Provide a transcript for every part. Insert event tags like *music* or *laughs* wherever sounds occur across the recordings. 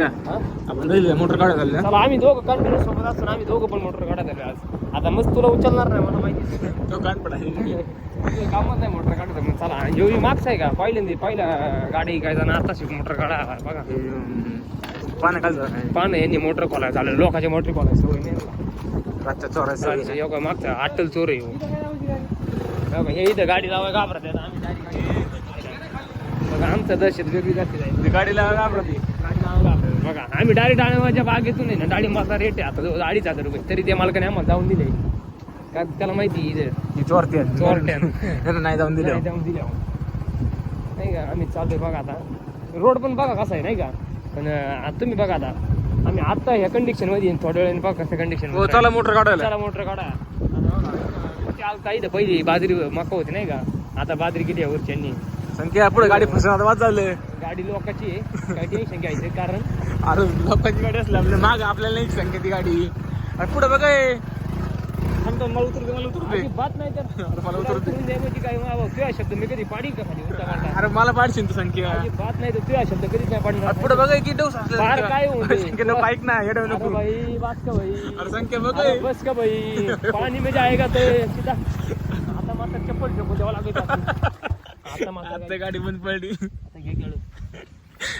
आपण मोटर चालले ना? चला आम्ही दोघं कंटिन्यू सोबत असतो आम्ही दोघं पण मोटर काढत आलो आज. आता मस्त तुला उचलणार नाही मला माहिती तो पडायला तुझं कामच नाही मोटर काढत मग चला. जेवढी मागचा आहे का? पहिल्यांदा पहिला गाडी काय जाणं आता शिक मोटर काढा. बघा. पानं काल झालं पान यांनी मोटर खोलाय झालं लोकांच्या मोटर खोलाय सवय नाही. रातच्या चोरायचं योगा मागचा? अट्टल चोर आहे ह्यो. हे इथं गाडी लावाय घाबरत. आम्ही गाडी- आमचं दहशत वेगळी जाते जाईल गाडीला घाबरती गाडी लावायला घाबरत. बघा आम्ही डायरेक्ट डाळिंबाच्या बागेतून आहे ना डाळिंबाचा रेट आहे. आता जवळ अडीच हजार रुपये. तरी त्या मालकाने आम्हाला जाऊन दिले. का त्याला माहिती आहे इथं. ही चोरती आहे. चोरट्यानं. नाही, जाऊन दिले. नाही जाऊन दिले. नाही का? आम्ही चालतोय बघा आता. रोड पण बघा कसा आहे नाही का? पण अं, आता तुम्ही बघा आता. आम्ही आता ह्या कंडिशनमध्ये आहे, थोड्या वेळाने बघा कसं कंडिशन हो चला मोटर काढायला. चला मोटर काढा. काही तर पहिली बाजरी मका होती नाही का? आता बाजरी किती आहे वरच्यांनी? संख्या पुढे गाडी फसवणार वाद झाले. गाडी लोकांची आहे. काही टेन्शन घ्यायचं कारण अरे लोकांची गाडी असली आपल्या माग आपल्याला नाही संख्या ती गाडी. अरे पुढे बघ हे. थांबतो मला उतरू दे मला उतरू दे. बात नाही तर. अरे मला उतरू दे. उतरून द्यायची काय मग तुझ्या शब्द मी कधी पाडी का खाली? अरे मला पाडशील तू संख्या बात नाही तर तुझ्या शब्द कधीच नाही पाडणार. पुढे बघ की डोस बाहेर काय? संख्या नको ऐक ना येडव नको. भाई बस का भाई अरे संख्या बघ अरे बस का भाई पानी में जाएगा तो? सीधा आता मात्र चप्पल फेकून द्यावं लागेल आता मात्र गाडी बंद पडली. काय-.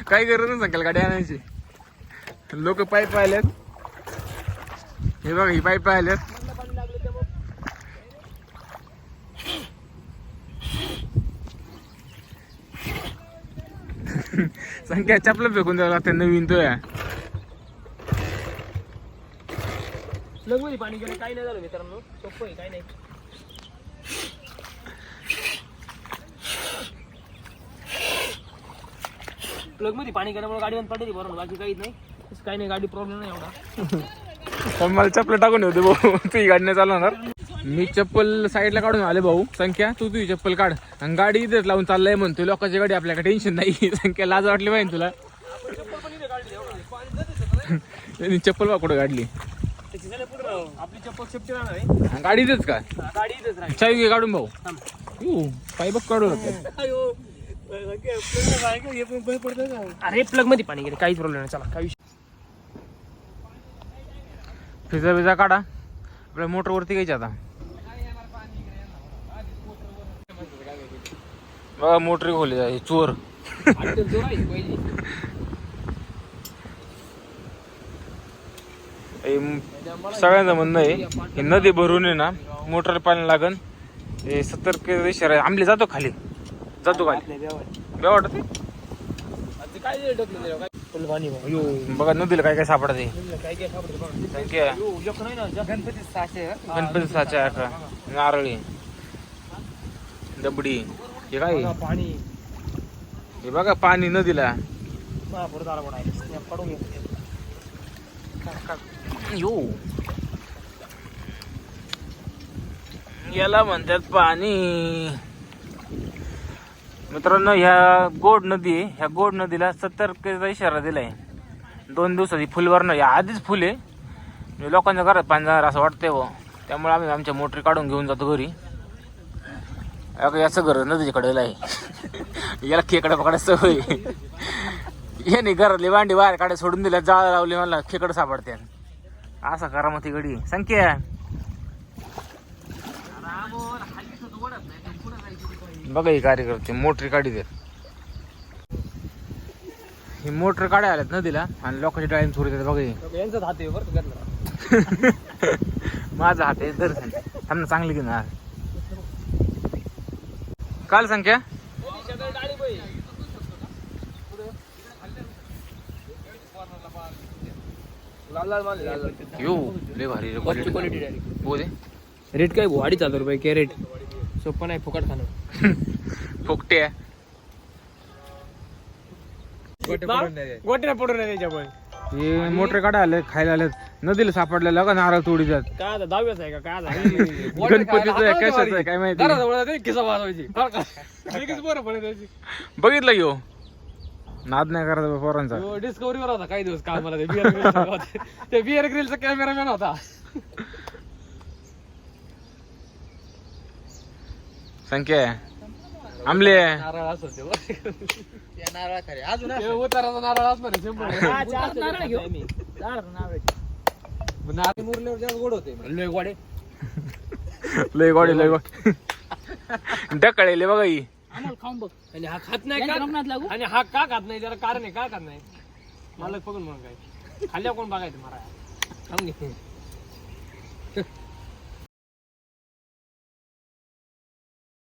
काय गरज नाही संख्याला गाडी आणायची. लोक पाईप पाहिल्यात हे बघा ही पाईप पाहिल्यात संख्या चपला फेकून द्यावं लागते नवीन तो या. प्लगमध्ये पाणी गेलं काही नाही झालं मित्रांनो. सोपं आहे काही नाही. प्लगमध्ये पाणी गेल्यामुळे गाडी बंद पडली बरोबर बाकी काहीच नाही. काही नाही गाडी प्रॉब्लेम नाही एवढा. मला चप्पल टाकून होते भाऊ. *laughs* तुझी गाडी नाही चालवणार मी चप्पल साईडला काढून आले भाऊ. संख्या तू तुझी चप्पल काढ. आणि गाडी इथेच लावून चाललंय म्हणतो लोकांची गाडी आपल्याकडे टेन्शन नाही. *laughs* संख्या लाज वाटली पाहिजे तुला. त्यांनी चप्पल बा कुठं काढली. आपली चप्पल सेफ्टी राहणार गाडी इथेच का? चावी घे काढून भाऊ. पाय बघ काढू अरे प्लगमध्ये पाणी गेले काहीच प्रॉब्लेम नाही. चला काही फिजा विजा काढा. आपल्या मोटरवरती घ्यायची आता. बघा मोटर खोली आहे चोर. *laughs* हे सगळ्यांचं म्हणणं आहे हे नदी भरून आहे ना मोटर पाणी लागन. हे सत्तर इशारा आहे. आंबले जातो खाली. जातो खाली. आपल्या वाटत काय दिलं डोकलं दिलं? काय फुल पाणी भाऊ. बघा नदीला काय काय सापडत काय काय सापडतं बघा. संख्या यो, एक नाही ना, जास्त. गणपती साच्या आका नारळी दबडी हे काय बघा, पाणी हे बघा पाणी नदीला महापुरात आला पण आहे. स्नॅप काढून घे. यो याला म्हणतात पाणी मित्रांनो ह्या गोड नदी आहे. ह्या गोड नदीला सतर्कतेचा इशारा दिलाय. दोन दिवसाची फुल या आधीच फुल आहे. म्हणजे लोकांच्या घरात पाणी जाणार असं वाटतंय व त्यामुळे आम्ही आमच्या मोटरी काढून घेऊन जातो घरी. अगं याचं घर नदीच्या कडेला आहे. याला खेकडा पकडा सवय नाही घरातली भांडी बाहेर काढे सोडून दिल्या जाळ लावली मला खेकडं सापडते असा ती गडी. संख्या. बघा ही कार्यकर्ते मोटरी काढी देत. ही मोटर काढाय आल्यात नदीला आणि लोकांच्या डाळीन चोरी देतात बघा ही. हात आहे बरं. *laughs* माझा हात आहे दर्शन थांब चांगली घेणार काल संख्या? लाल लाल माल आहे, लाल लाल. यो लय भारी दे रेट काय? भाऊ अडीच हजार रुपये कॅरेट. सोपं नाही फुकट खाणं. फुकटे गोटे पडून नाही त्याच्यामुळे हे मोटर काढाय आले खायला आलेत नदीला सापडलेलं का नारळ तोडी जात? काय आता दहाव्याच आहे का? काय आता? *laughs* गणपतीचं आहे कशाचं आहे काय माहिती? खिसा वाजवायची. बरं. बघितलं यो नाद नाही करायचा पोरांचा. तो डिस्कवरीवर होता काही दिवस ते बिअर ग्रिलचा होता. ते बिअर ग्रिलचा कॅमेरामॅन होता. संख्या आमले नारळ असं नारळा अजून उताराचा नारळ असणार आहे, शंभर. टक्के. नारळ घेऊ. नारळ मुरल्यावर जास्त गोड होते लय गोडे लय गोडे लय गोड. ढकळले बघा ही. आम्हाला खाऊन बघ. आणि हा खात नाही का? लागू? आणि हा का खात नाही? त्याला कारण आहे का खात नाही? मला बघून म्हणून काय? खाल्ल्या कोण बघायचं? मला